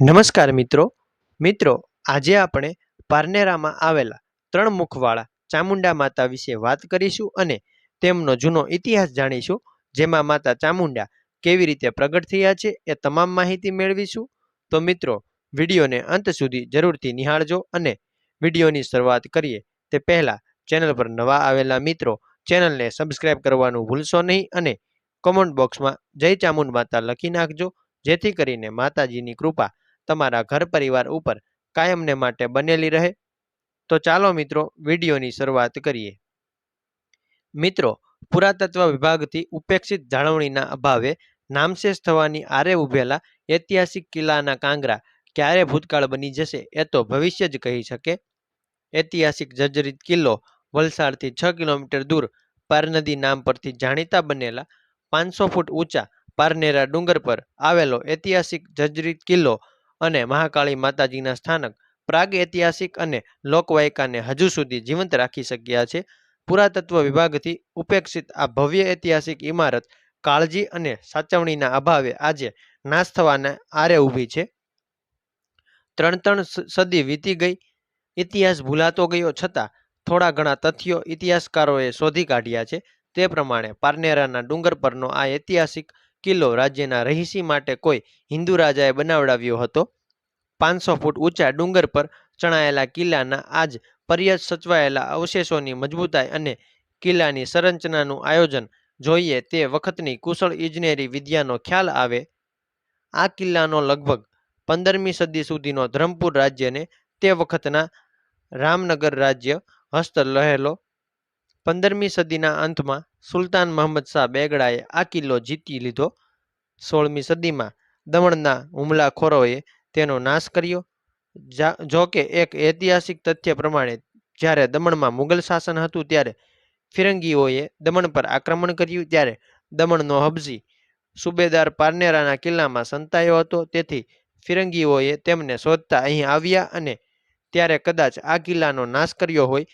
નમસ્કાર મિત્રો. મિત્રો, આજે આપણે પારનેરામાં આવેલા ત્રણ મુખવાળા ચામુંડા માતા વિશે વાત કરીશું અને તેમનો જૂનો ઇતિહાસ જાણીશું, જેમાં માતા ચામુંડા કેવી રીતે પ્રગટ થયા છે એ તમામ માહિતી મેળવીશું. તો મિત્રો, વિડીયોને અંત સુધી જરૂરથી નિહાળજો અને વિડીયોની શરૂઆત કરીએ. તે પહેલાં, ચેનલ પર નવા આવેલા મિત્રો, ચેનલને સબસ્ક્રાઇબ કરવાનું ભૂલશો નહીં અને કોમેન્ટ બોક્સમાં જય ચામુંડ માતા લખી નાખજો, જેથી કરીને માતાજીની કૃપા તમારા ઘર પરિવાર ઉપર કાયમને માટે બનેલી રહે? તો ચાલો મિત્રો, વિડીયોની શરૂઆત કરીએ. મિત્રો, પુરાતત્વ વિભાગથી ઉપેક્ષિત જાળવણીના અભાવે નામશેષ થવાની આરે ઉભેલા ઐતિહાસિક કિલ્લાના કાંગરા ક્યારે ભૂતકાળ બની જશે એ તો ભવિષ્ય જ કહી શકે. ઐતિહાસિક જર્જરિત કિલ્લો વલસાડથી છ કિલોમીટર દૂર પારનદી નામ પરથી જાણીતા બનેલા પાંચસો ફૂટ ઊંચા પારનેરા ડુંગર પર આવેલો ઐતિહાસિક જર્જરિત કિલ્લો અને મહાકાળી માતાજીના સ્થાનક પ્રાગ ઐતિહાસિક અને લોકવાયકાને હજુ સુધી જીવંત રાખી શક્યા છે. પુરાતત્વ વિભાગથી ઉપેક્ષિત આ ભવ્ય ઐતિહાસિક ઇમારત કાળજી અને સાચવણીના અભાવે આજે નાશ થવાના આરે ઊભી છે. ત્રણ ત્રણ સદી વીતી ગઈ. ઇતિહાસ ભૂલાતો ગયો છતાં થોડા ઘણા તથ્યો ઇતિહાસકારોએ શોધી કાઢ્યા છે. તે પ્રમાણે પારનેરાના ડુંગર પરનો આ ઐતિહાસિક કિલ્લો રાજ્યના રહીશી માટે કોઈ હિન્દુ રાજાએ બનાવડાવ્યો હતો. પાંચસો ફૂટ ઊંચા ડુંગર પર ચણાયેલા કિલ્લાના આજ પર્યત સચવાયેલા અવશેષોની મજબૂતાઈ અને કિલ્લાની સંરચનાનું આયોજન જોઈએ તે વખતની કુશળ ઇજનેરી વિદ્યાનો ખ્યાલ આવે. આ કિલ્લાનો લગભગ પંદરમી સદી સુધીનો ધરમપુર રાજ્યને તે વખતના રામનગર રાજ્ય હસ્ત લહેલો પંદરમી સદીના અંતમાં સુલતાન મહંમદ શાહ બેગડાએ આ કિલ્લો જીતી લીધો. સોળમી સદીમાં દમણના હુમલાખોરોએ તેનો નાશ કર્યો. જા- કે એક ઐતિહાસિક તથ્ય પ્રમાણે જ્યારે દમણમાં મુગલ શાસન હતું ત્યારે ફિરંગીઓએ દમણ પર આક્રમણ કર્યું. ત્યારે દમણનો હબજી સુબેદાર પારનેરાના કિલ્લામાં સંતાયો હતો. તેથી ફિરંગીઓએ તેમને શોધતા અહીં આવ્યા અને ત્યારે કદાચ આ કિલ્લાનો નાશ કર્યો હોય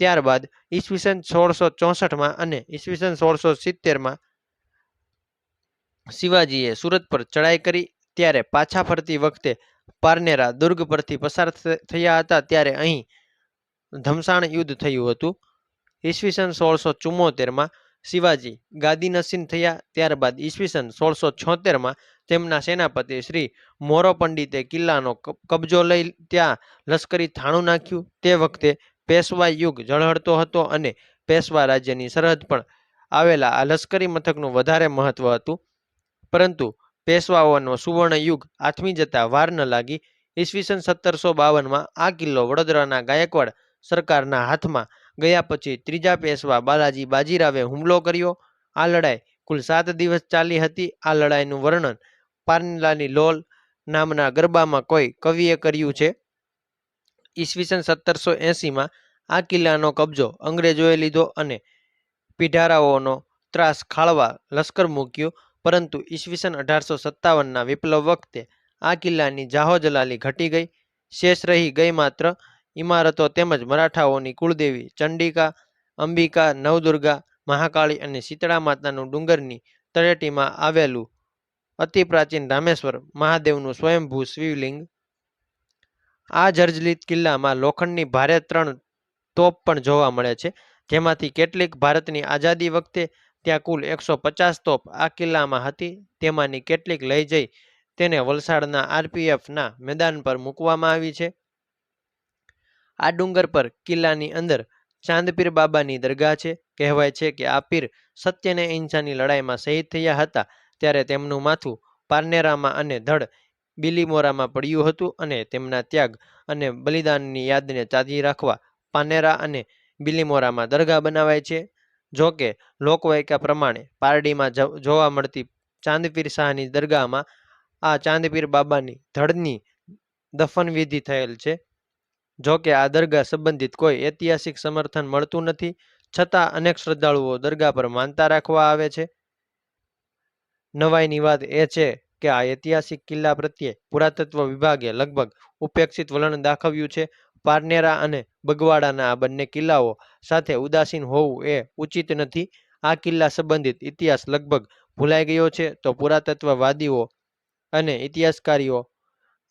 ત્યારબાદ ઈસવીસન સોળસો ચોસઠમાં અને ઈસવીસન સોળસો સિત્તેરમાં શિવાજીએ સુરત પર ચડાઈ કરી. ત્યારે પાછા ફરતી વખતે પારનેરા દુર્ગ પરથી પસાર થયા હતા. ત્યારે અહીં ધમસાણ યુદ્ધ થયું હતું. ઈસવીસન સોળસો ચુમ્મોતેરમાં શિવાજી ગાદીનસીન થયા. ત્યારબાદ ઈસવીસન સોળસો છોતેરમાં તેમના સેનાપતિ શ્રી મોરો પંડિતે કિલ્લાનો કબજો લઈ ત્યાં લશ્કરી થાણું નાખ્યું. તે વખતે પેશવા યુગ ઝળહળતો હતો અને પેશવા રાજ્યની સરહદ પણ આવેલા આ લશ્કરી મથકનું વધારે મહત્વ હતું. પરંતુ પેશવાઓનો સુવર્ણ યુગ આથમી જતા વાર ન લાગી. ઈસવીસન સત્તરસો બાવનમાં આ કિલ્લો વડોદરાના ગાયકવાડ સરકારના હાથમાં ગયા પછી ત્રીજા પેશવા બાલાજી બાજીરાવે હુમલો કર્યો. આ લડાઈ કુલ સાત દિવસ ચાલી હતી. આ લડાઈનું વર્ણન પારનેલાની લોલ નામના ગરબામાં કોઈ કવિએ કર્યું છે. ઈસવીસન સત્તરસો એંસીમાં આ કિલ્લાનો કબજો અંગ્રેજોએ લીધો અને પીઢારાઓનો ત્રાસ ખાળવા લશ્કર મૂક્યું. પરંતુ ઈસવીસન અઢારસો સત્તાવનના વિપ્લવ વખતે આ કિલ્લાની જાહોજલાલી ઘટી ગઈ. શેષ રહી ગઈ માત્ર ઇમારતો તેમજ મરાઠાઓની કુળદેવી ચંડિકા, અંબિકા, નવદુર્ગા, મહાકાળી અને શીતળા માતાનું ડુંગરની તળેટીમાં આવેલું અતિ પ્રાચીન રામેશ્વર મહાદેવનું સ્વયંભૂ શિવલિંગ આ જર્જલિત કિલ્લામાં લોખંડની ભારે ત્રણ તોપ પણ જોવા મળે છે. જેમાંથી કેટલીક ભારતની આઝાદી વખતે ત્યાં કુલ એકસો પચાસ તોપ આ કિલ્લામાં હતી. તેમાંની કેટલીક લઈ જઈ તેને વલસાડના આરપીએફના મેદાન પર મૂકવામાં આવી છે. આ ડુંગર પર કિલ્લાની અંદર ચાંદપીર બાબાની દરગાહ છે. કહેવાય છે કે આ પીર સત્યને અહિંસાની લડાઈમાં શહીદ થયા હતા. ત્યારે તેમનું માથું પારનેરામાં અને ધડ બિલીમોરામાં પડ્યું હતું અને તેમના ત્યાગ અને બલિદાનની યાદને તાજી રાખવા પાનેરા અને બિલીમોરામાં દરગાહ બનાવાય છે. જો કે લોકવાયકા પ્રમાણે પારડીમાં જોવા મળતી ચાંદપીર શાહની દરગાહમાં આ ચાંદપીર બાબાની ધડની દફન વિધિ થયેલ છે. જો કે આ દરગાહ સંબંધિત કોઈ ઐતિહાસિક સમર્થન મળતું નથી, છતાં અનેક શ્રદ્ધાળુઓ દરગાહ પર માનતા રાખવા આવે છે. નવાઈની વાત એ છે કે આ ઐતિહાસિક કિલ્લા પ્રત્યે પુરાતત્વ વિભાગે લગભગ ઉપેક્ષિત વલણ દાખવ્યું છે. પારનેરા અને બગવાડાના આ બંને કિલ્લાઓ સાથે ઉદાસીન હોવું એ ઉચિત નથી. આ કિલ્લા સંબંધિત ઇતિહાસ લગભગ ભૂલાઈ ગયો છે તો પુરાતત્વવાદીઓ અને ઇતિહાસકારીઓ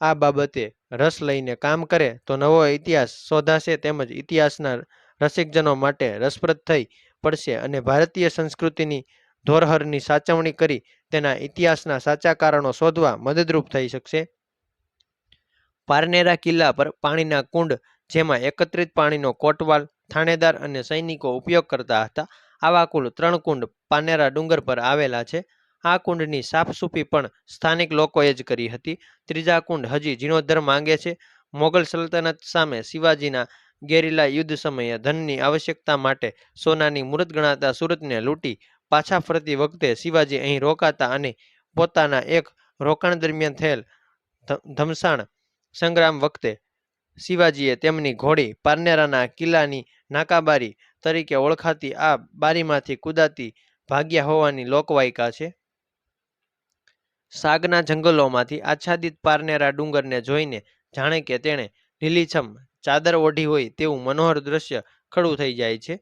આ બાબતે રસ લઈને કામ કરે તો નવો ઇતિહાસ શોધાશે તેમજ ઇતિહાસના રસિકજનો માટે રસપ્રદ થઈ પડશે અને ભારતીય સંસ્કૃતિની ધોરહરની સાચવણી કરી તેના ઇતિહાસના સાચા કારણો શોધવા મદદરૂપ થઈ શકશે. પારનેરા કિલ્લા પર પાણીના કુંડ, જેમાં એકત્રિત પાણીનો કોટવાલ, થાણેદાર અને સૈનિકો ઉપયોગ કરતા હતા, આવા કુલ ત્રણ કુંડ પાનેરા ડુંગર પર આવેલા છે. આ કુંડની સાફસૂફી પણ સ્થાનિક લોકોએ જ કરી હતી. ત્રીજા કુંડ હજી જીર્ણોદ્ધાર માંગે છે. મોગલ સલ્તનત સામે શિવાજીના ગેરીલા યુદ્ધ સમયે ધનની આવશ્યકતા માટે સોનાની મૂર્ત ગણાતા સુરતને લૂંટી પાછા ફરતી વખતે શિવાજી અહીં રોકાતા અને પોતાના એક રોકાણ દરમિયાન થયેલ ધમસાણ સંગ્રામ વખતે શિવાજીએ તેમની ઘોડી પારનેરાના કિલ્લાની નાકાબારી તરીકે ઓળખાતી આ બારીમાંથી કુદાતી ભાગ્યા હોવાની લોકવાયકા છે. સાગના જંગલોમાંથી આચ્છાદિત પારનેરા ડુંગરને જોઈને જાણે કે તેણે લીલીછમ ચાદર ઓઢી હોય તેવું મનોહર દ્રશ્ય ખડું થઈ જાય છે.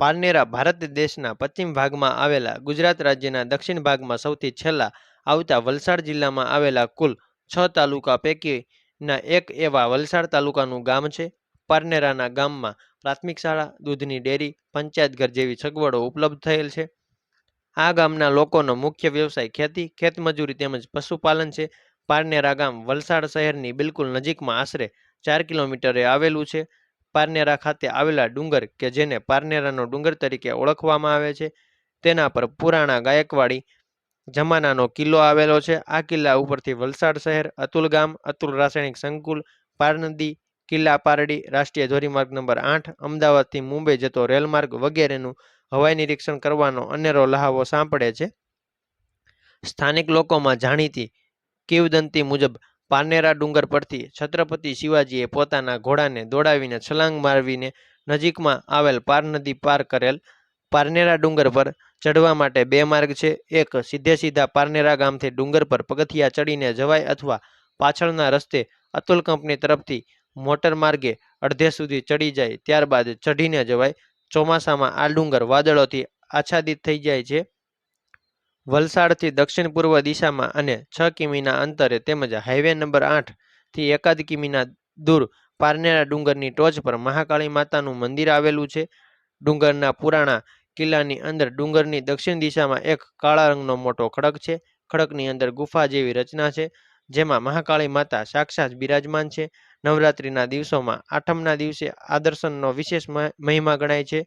પારનેરા ભારત દેશના પશ્ચિમ ભાગમાં આવેલા ગુજરાત રાજ્યના દક્ષિણ ભાગમાં સૌથી છેલ્લા આવતા વલસાડ જિલ્લામાં આવેલા કુલ છ તાલુકા પૈકીના એક એવા વલસાડ તાલુકાનું ગામ છે. પારનેરાના ગામમાં પ્રાથમિક શાળા, દૂધની ડેરી પંચાયતઘર જેવી સગવડો ઉપલબ્ધ થયેલ છે. આ ગામના લોકોનો મુખ્ય વ્યવસાય ખેતી, ખેતમજૂરી તેમજ પશુપાલન છે. પારનેરા ગામ વલસાડ શહેરની બિલકુલ નજીકમાં આશરે ચાર કિલોમીટરે આવેલું છે. પારનેરા ખાતે આવેલા ડુંગર કે જેને પારનેરાનો ડુંગર તરીકે ઓળખવામાં આવે છે, તેના પર પુરાણા ગાયકવાડી જમાનાનો કિલ્લો આવેલો છે. આ કિલ્લા ઉપરથી વલસાડ શહેર, અતુલ ગામ, અતુલ રાસાયણિક સંકુલ, પારનદી, કિલ્લા પારડી, રાષ્ટ્રીય ધોરીમાર્ગ નંબર આઠ, અમદાવાદથી મુંબઈ જતો રેલમાર્ગ વગેરેનું હવાઈ નિરીક્ષણ કરવાનો અનેરો લહાવો સાંપડે છે. સ્થાનિક લોકોમાં જાણીતી કિવદંતી મુજબ પારનેરા ડુંગર પરથી છત્રપતિ શિવાજીએ પોતાના ઘોડાને દોડાવીને છલાંગ મારવીને નજીકમાં આવેલ પાર નદી પાર કરેલ પારનેરા ડુંગર પર ચડવા માટે બે માર્ગ છે. એક સીધે સીધા પારનેરા ગામથી ડુંગર પર પગથિયા ચડીને જવાય અથવા પાછળના રસ્તે અતુલ કંપની તરફથી મોટર માર્ગે અડધે સુધી ચડી જાય, ત્યારબાદ ચઢીને જવાય. ચોમાસામાં આ ડુંગર વાદળોથી આચ્છાદિત થઈ જાય છે. વલસાડથી દક્ષિણ પૂર્વ દિશામાં અને છ કિમીના અંતરે તેમજ હાઈવે નંબર આઠથી એકાદ કિમીના દૂર પારનેરા ડુંગરની ટોચ પર મહાકાળી માતાનું મંદિર આવેલું છે. ડુંગરના પુરાણા કિલ્લાની અંદર ડુંગરની દક્ષિણ દિશામાં એક કાળા રંગનો મોટો ખડક છે. ખડકની અંદર ગુફા જેવી રચના છે, જેમાં મહાકાળી માતા સાક્ષાત બિરાજમાન છે. નવરાત્રિના દિવસોમાં આઠમના દિવસે આ દર્શનનો વિશેષ મહિમા ગણાય છે.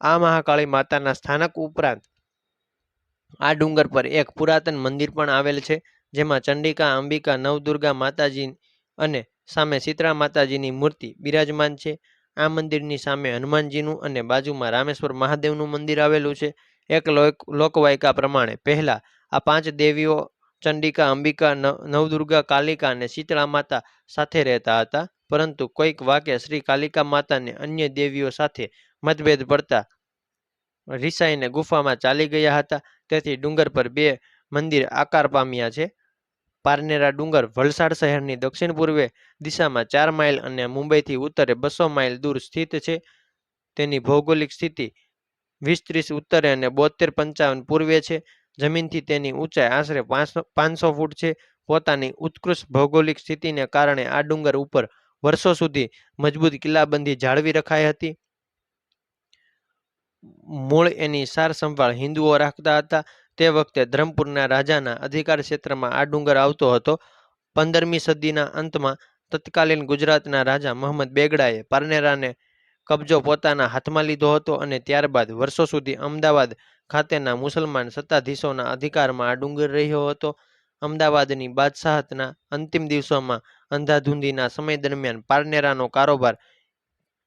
આ મહાકાળી માતાના સ્થાનક ઉપરાંત આ ડુંગર પર એક પુરાતન મંદિર પણ આવેલ છે, જેમાં ચંડિકા, અંબિકા, નવદુર્ગા માતાજી અને સામે શીતળા માતાજીની મૂર્તિ બિરાજમાન છે. આ મંદિરની સામે હનુમાનજીનું અને બાજુમાં રામેશ્વર મહાદેવનું મંદિર આવેલું છે. એક લોકવાયકા પ્રમાણે પહેલા આ પાંચ દેવીઓ ચંડિકા, અંબિકા નવદુર્ગા, કાલિકા અને શીતળા માતા સાથે રહેતા હતા, પરંતુ કોઈક વાકે શ્રી કાલિકા માતાને અન્ય દેવીઓ સાથે મતભેદ પડતા રિસાઈને ગુફામાં ચાલી ગયા હતા. તેથી ડુંગર પર બે મંદિર આકાર પામ્યા છે. પારનેરા ડુંગર વલસાડ શહેરની દક્ષિણ પૂર્વે દિશામાં ચાર માઇલ અને મુંબઈથી ઉત્તરે બસો માઇલ દૂર સ્થિત છે. તેની ભૌગોલિક સ્થિતિ વીસ ત્રીસ ઉત્તરે અને બોતેર પંચાવન પૂર્વે છે. જમીનથી તેની ઊંચાઈ આશરે પાંચસો ફૂટ છે. પોતાની ઉત્કૃષ્ટ ભૌગોલિક સ્થિતિને કારણે આ ડુંગર ઉપર વર્ષો સુધી મજબૂત કિલ્લાબંધી જાળવી રખાઈ હતી. મૂળ એની સાર સંભાળ હિન્દુઓ રાખતા હતા. તે વખતે ધરમપુરના રાજાના અધિકાર ક્ષેત્રમાં આ ડુંગર આવતો હતો. પંદરમી સદીના અંતમાં તત્કાલીન ગુજરાતના રાજા મોહમ્મદ બેગડાએ પારનેરાને કબજો પોતાના હાથમાં લીધો હતો અને ત્યારબાદ વર્ષો સુધી અમદાવાદ ખાતેના મુસલમાન સત્તાધીશોના અધિકારમાં આ ડુંગર રહ્યો હતો. અમદાવાદની બાદશાહતના અંતિમ દિવસોમાં અંધાધૂંધીના સમય દરમિયાન પારનેરાનો કારોબાર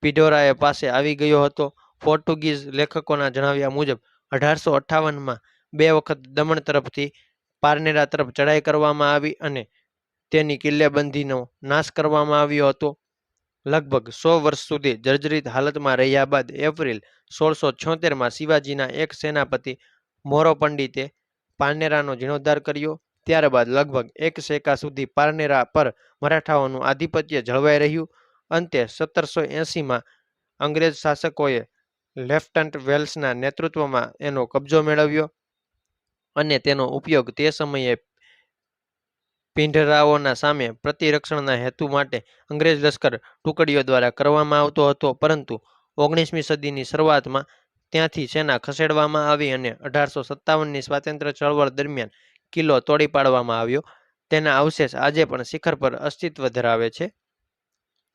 પિઢોરાએ પાસે આવી ગયો હતો. પોર્ટુગીઝ લેખકોના જણાવ્યા મુજબ, અઢારસો અઠ્ઠાવનમાં બે વખત દમણ તરફથી પારનેરા તરફ ચડાઈ કરવામાં આવી અને તેની કિલ્લેબંધીનો નાશ કરવામાં આવ્યો હતો. લગભગ સો વર્ષ સુધી જર્જરિત હાલતમાં રહ્યા બાદ એપ્રિલ સોળસો છોતેરમાં શિવાજીના એક સેનાપતિ મોરો પંડિતે પારનેરાનો જીર્ણોદ્ધાર કર્યો. ત્યારબાદ લગભગ એક સેકા સુધી પારનેરા પર મરાઠાઓનું આધિપત્ય જળવાઈ રહ્યું. અંતે સત્તરસો એંસીમાં અંગ્રેજ શાસકોએ લેફ્ટન્ટ વેલ્સના નેતૃત્વમાં એનો કબજો મેળવ્યો અને તેનો ઉપયોગ તે સમયે પિંઢરાઓના સામે પ્રતિરક્ષણના હેતુ માટે અંગ્રેજ લશ્કર ટુકડીઓ દ્વારા કરવામાં આવતો હતો. પરંતુ ઓગણીસમી સદીની શરૂઆતમાં ત્યાંથી સેના ખસેડવામાં આવી અને અઢારસો સત્તાવનની સ્વાતંત્ર્ય ચળવળ દરમિયાન કિલ્લો તોડી પાડવામાં આવ્યો. તેના અવશેષ આજે પણ શિખર પર અસ્તિત્વ ધરાવે છે.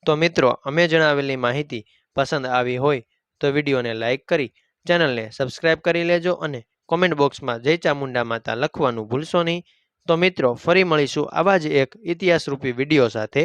તો મિત્રો, અમે જણાવેલી માહિતી પસંદ આવી હોય તો વિડીયોને લાઇક કરી, ચેનલને સબસ્ક્રાઇબ કરી લેજો અને કોમેન્ટ બોક્સમાં જય ચામુંડા માતા લખવાનું ભૂલશો નહીં. તો મિત્રો, ફરી મળીશું આવા જ એક ઇતિહાસરૂપી વીડિયો સાથે.